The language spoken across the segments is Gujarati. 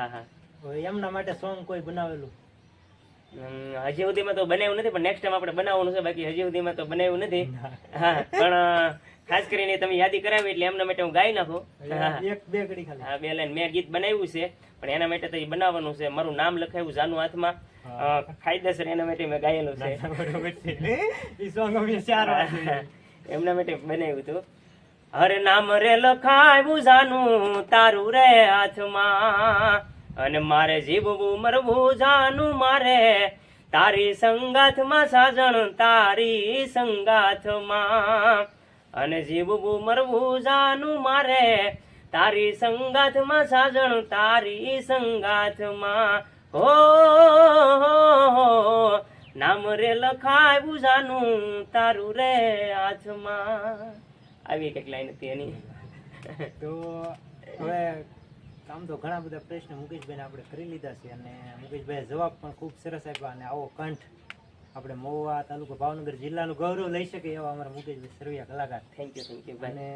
હા હા. એમના માટે સોંગ કોઈ બનાવેલું? હજી સુધીમાં તો બનાવ્યું નથી પણ નેક્સ્ટ ટાઈમ આપણે બનાવવાનું છે બાકી હજી સુધીમાં તો બનાવ્યું નથી. હા પણ ખાસ કરીને તમે યાદી કરાવી એટલે એમના માટે હું ગાઈ નાખું. એક બે ઘડી ખાલી. હા બે લાઈન મેં ગીત બનાવ્યું છે પણ એના માટે તો એ બનાવવાનું છે. મારું નામ લખાયું જાનુ હાથમાં. કાયદેસર એના માટે મેં ગાયેલું છે. એ સોંગ અમે ચાર એમના માટે બનાવ્યું હતું. હર નામ રે લખાયું જાનું તારું રે હાથમાં. અને મારે જીવવું મરવું જાનું મારે. તારી સંગાથમાં સાજણ, તારી સંગાથમાં. અને જીવવું મરવું જાનું મારે. તારી સંગાથમાં સાજણ, તારી સંગાથમાં. હો નામ રે લખાયું જાનું તારું રે હાથમાં. આવી એક લાઈન હતી એની. તો હવે આમ તો ઘણા બધા પ્રશ્ન મુકેશભાઈને આપણે કરી લીધા છે અને મુકેશભાઈએ જવાબ પણ ખૂબ સરસ આપ્યા અને આવો કંઠ આપણે મહુવા તાલુકો ભાવનગર જિલ્લાનું ગૌરવ લઈ શકે એવા અમારા મુકેશભાઈ સરવૈયા કલાકાર. થેન્ક યુ થેન્ક યુ ભાઈ અને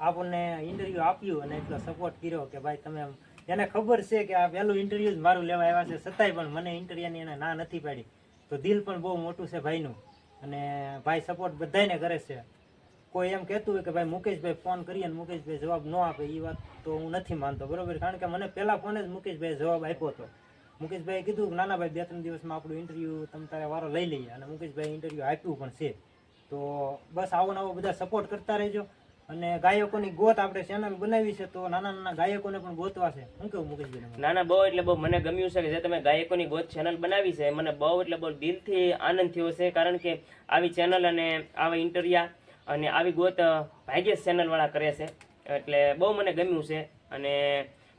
આપણને ઇન્ટરવ્યુ આપ્યું અને એટલો સપોર્ટ કર્યો કે ભાઈ તમે એને ખબર છે કે આ પહેલું ઇન્ટરવ્યુ જ મારું લેવા આવ્યા છે છતાંય પણ મને ઇન્ટરવ્યુની એને ના નથી પાડી. તો દિલ પણ બહુ મોટું છે ભાઈનું અને ભાઈ સપોર્ટ બધાયને કરે છે. કોઈ એમ કહેતું હોય કે ભાઈ મુકેશભાઈ ફોન કરીએ અને મુકેશભાઈ જવાબ ન આપે એ વાત તો હું નથી માનતો, બરોબર? કારણ કે મને પહેલા ફોને જ મુકેશભાઈ જવાબ આપ્યો હતો. મુકેશભાઈએ કીધું કે, નાના ભાઈ, બે ત્રણ દિવસમાં આપણું ઇન્ટરવ્યુ તમે તારે વારો લઈ લઈએ. અને મુકેશભાઈ ઇન્ટરવ્યુ આપ્યું પણ છે. તો બસ આવો નવો બધા સપોર્ટ કરતા રહેજો. અને ગાયકોની ગોત આપણે ચેનલ બનાવી છે તો નાના નાના ગાયકોને પણ ગોતવા છે. શું કેવું મુકેશભાઈ? ના ના બહુ એટલે બહુ મને ગમ્યું છે કે જે તમે ગાયકોની ગોત ચેનલ બનાવી છે, મને બહુ એટલે બહુ દિલથી આનંદ થયો છે. કારણ કે આવી ચેનલ અને આવા ઇન્ટરવ્યા અને આવી ગોત ભાગ્યસ ચેનલવાળા કરે છે. એટલે બહુ મને ગમ્યું છે અને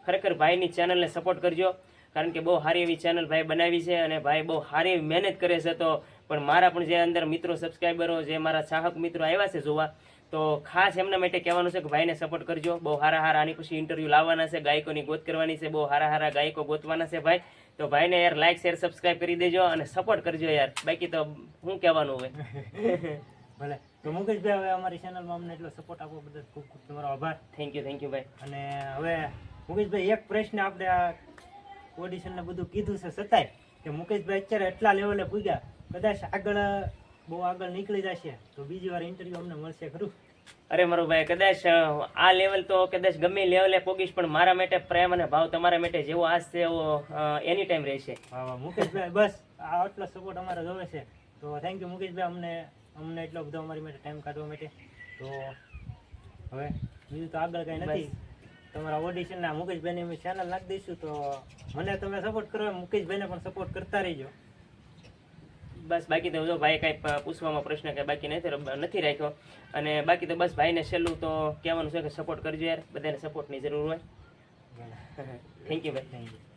ખરેખર ભાઈની ચેનલને સપોર્ટ કરજો. કારણ કે બહુ સારી એવી ચેનલ ભાઈ બનાવી છે અને ભાઈ બહુ સારી એવી મહેનત કરે છે તો પણ મારા પણ જે અંદર મિત્રો સબસ્ક્રાઈબરો જે મારા ચાહક મિત્રો આવ્યા છે જોવા, તો ખાસ એમના માટે કહેવાનું છે કે ભાઈને સપોર્ટ કરજો. બહુ હારા હારા આની પછી ઇન્ટરવ્યુ લાવવાના છે, ગાયકોની ગોત કરવાની છે, બહુ હારા હારા ગાયકો ગોતવાના છે ભાઈ. તો ભાઈને યાર લાઈક શેર સબસ્ક્રાઈબ કરી દેજો અને સપોર્ટ કરજો યાર. બાકી તો શું કહેવાનું હોય ભલે. તો મુકેશભાઈ હવે અમારી ચેનલમાં અમને એટલો સપોર્ટ આપો બદલ ખૂબ ખૂબ તમારો આભાર. થેન્ક યુ થેન્ક યુ ભાઈ અને હવે મુકેશભાઈ એક પ્રશ્ન આપણે આ ઓડિશનને બધું કીધું છે છતાંય કે મુકેશભાઈ અત્યારે એટલા લેવલે પૂગ્યા કદાચ આગળ બહુ આગળ નીકળી જશે તો બીજી વાર ઇન્ટરવ્યુ અમને મળશે ખરું? અરે મારો ભાઈ કદાચ આ લેવલ તો કદાચ ગમે લેવલે પોગીશ પણ મારા માટે પ્રેમ અને ભાવ તમારા માટે જેવો આશ છે એવો એની ટાઈમ રહેશે. મુકેશભાઈ બસ આ આટલો સપોર્ટ અમારે જોવે છે. તો થેન્ક યુ મુકેશભાઈ અમને અમને એટલો બધો અમારી માટે ટાઈમ કાઢવા માટે. તો હવે બીજું તો આગળ કઈ નથી. તમારા ઓડિશન ના મુકેશભાઈની અમે ચેનલ નાખી દઈશું તો મને તમે સપોર્ટ કરો મુકેશભાઈને પણ સપોર્ટ કરતા રહીજો. બસ બાકી તો જો ભાઈ કાંઈ પૂછવામાં પ્રશ્ન કાંઈ બાકી નથી નથી રાખ્યો. અને બાકી તો બસ ભાઈને છેલ્લું તો કહેવાનું છે કે સપોર્ટ કરજો યાર. બધાને સપોર્ટની જરૂર હોય. થેન્ક યુ ભાઈ થેન્ક યુ